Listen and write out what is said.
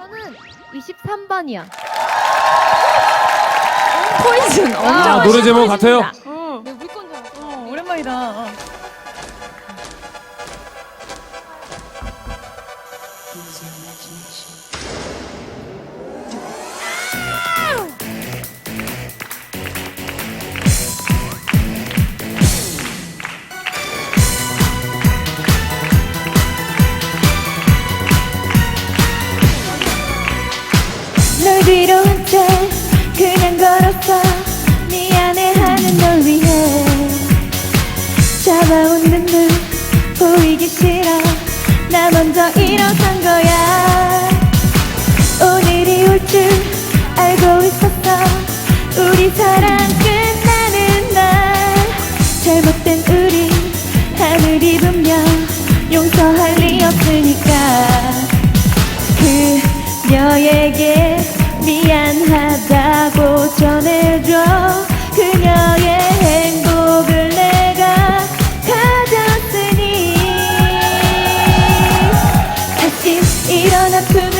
저는 23번이요. 포이즌. 자, 노래 제목 같아요. 어, 네, 물건 줄 알았어. 어, 오랜만이다. 어. 널 걸었어. 미안해하는 널 위해 차가운 눈물 보이기 싫어. 나 먼저 일어선 거야. 오늘이 올 줄 알고 있었어. 우리 사랑 끝나는 날. 잘못된 우리 하늘이 분명 용서할 리 없으니까. 그녀에게 꼭 전해줘. 그녀의 행복을 내가 가졌으니 다시 이런 아픔을 그